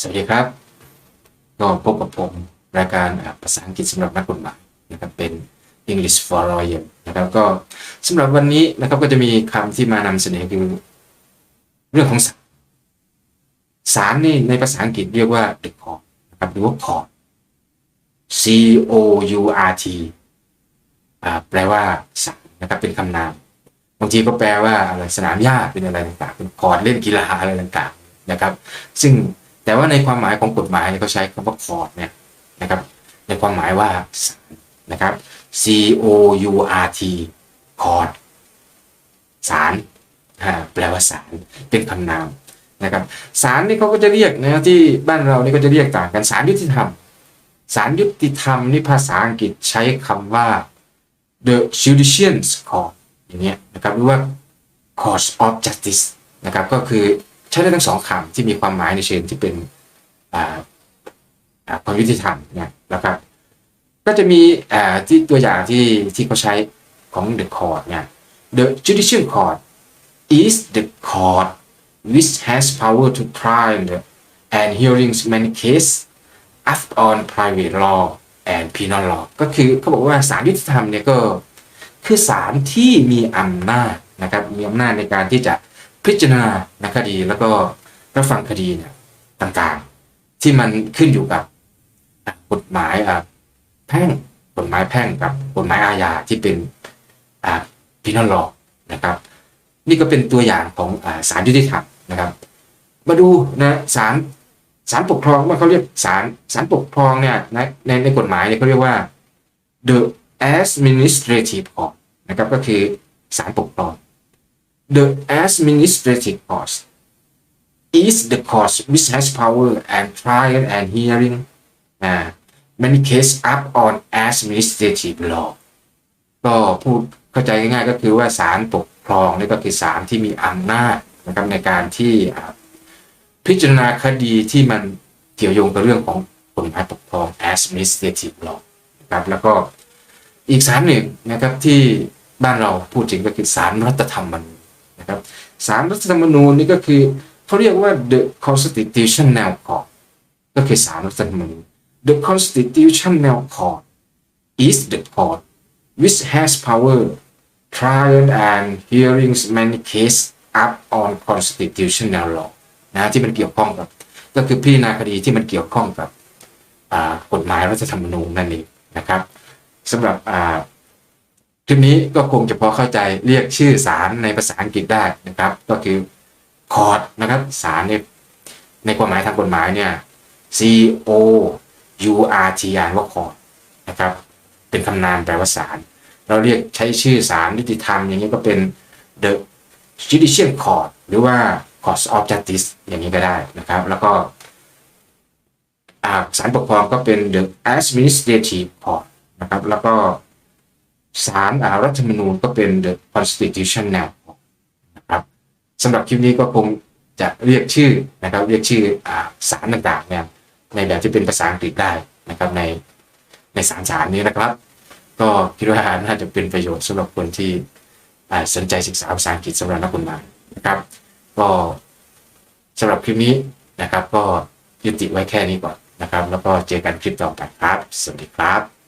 สวัสดีครับก็พบกับผมรายการภาษาอังกฤษสำหรับนักกฎหมายนะครับเป็น English for Lawyer นะครับก็สำหรับวันนี้นะครับก็จะมีคำที่มานำเสนอคือเรื่องของศาลศาลนี่ในภาษาอังกฤษเรียกว่า the court นะครับหรือว่า court C O U R T อ่าแปลว่าศาลนะครับเป็นคำนามบางทีก็แปลว่าอะไรสนามหญ้าเป็นอะไรต่างๆเป็นคอร์ดเล่นกีฬาอะไรต่างๆนะครับ ซึ่ง แต่ว่าในความหมายของกฎหมายเขาใช้คำว่าคอร์ดเนี่ยนะครับ ในความหมายว่าศาลนะครับ C O U R T คอร์ดศาลแปลว่าศาลเป็นคำนามนะครับศาลนี่เขาก็จะเรียกนะที่บ้านเรานี่ก็จะเรียกต่างกันศาลยุติธรรมศาลยุติธรรมนี่ภาษาอังกฤษใช้คำว่า the judicial court อย่างเงี้ยนะครับหรือว่า court of justice นะครับก็คือ ใช้ได้ทั้งสองคำที่มีความหมายในเชิงที่เป็นความยุติธรรมนี่ยนะครับ ก็จะมีที่ตัวอย่างที่ที่เขาใช้ของ the court เนี่ย the judicial court is the court which has power to try and hearings many case act on private law and penal law ก็คือเขาบอกว่าศาลยุติธรรมเนี่ยก็คือศาลที่มีอำนาจนะครับมีอำนาจในการที่จะ พิจารณานคดีแล้วก็รับฟังคดีเนี่ยต่างๆ ที่มันขึ้นอยู่กับกฎหมายอะแพ่งกฎหมายแพ่งกับกฎหมายอาญาที่เป็นอ่าพินัลลอนะครับ นี่ก็เป็นตัวอย่างของอาศาลยุติธรรมนะครับ มาดูนะศาลศาลปกครองว่าเขาเรียกศาลศาลปกครองเนี่ยในในในกฎหมายเนี่ยเขาเรียกว่า the administrative court นะครับก็คือศาลปกครอง the administrative court is the court which has power and trial and hearing uh, many cases up on administrative law ก็พูดเข้าใจง่ายๆก็คือว่าศาลปกครองนี่ก็คือศาลที่มีอำนาจนะครับในการที่พิจารณาคดีที่มันเกี่ยวโยงกับเรื่องของกฎหมายปกครอง administrative law นะครับแล้วก็อีกศาลหนึ่งนะครับที่บ้านเราพูดถึงก็คือศาลรัฐธรรมนูญ นะครับศาลรัฐธรรมนูญนี่ก็คือเขาเรียกว่า the constitutional court ก็คือศาลรัฐธรรมนูญ the constitutional court is the court which has power trial and hearings many cases up on constitutional law นะที่มันเกี่ยวข้องกับ ก็คือพิจารณาคดีที่มันเกี่ยวข้องกับกฎหมายรัฐธรรมนูญนั่นเองนะครับสำหรับ คลิปนี้ก็คงจะพอเข้าใจเรียกชื่อศาลในภาษาอังกฤษได้นะครับ ก็คือคอร์ดนะครับศาลในในความหมายทางกฎหมายเนี่ย C O U R T อ่านว่าคอร์ดนะครับเป็นคำนามแปลว่าศาลเราเรียกใช้ชื่อศาลนิติธรรมอย่างนี้ก็เป็น the judicial court หรือว่า court of justice อย่างนี้ก็ได้นะครับ แล้วก็อ่าศาลปกครองก็เป็น the administrative court นะครับแล้วก็ ศาลอ่ารัฐธรรมนูญก็เป็น the constitutional court นะครับสำหรับคลิปนี้ก็คงจะเรียกชื่อนะครับเรียกชื่ออ่าศาลต่างๆเนี่ยในแบบที่เป็นภาษาอังกฤษได้นะครับในในสามศาลนี้นะครับ ก็คิดว่าน่าจะเป็นประโยชน์สำหรับคนที่สนใจศึกษาภาษาอังกฤษสำหรับนักกฎหมายนะครับ ก็สำหรับคลิปนี้นะครับ ก็ยุติไว้แค่นี้ก่อนนะครับ แล้วก็เจอกันคลิปต่อไปครับ สวัสดีครับ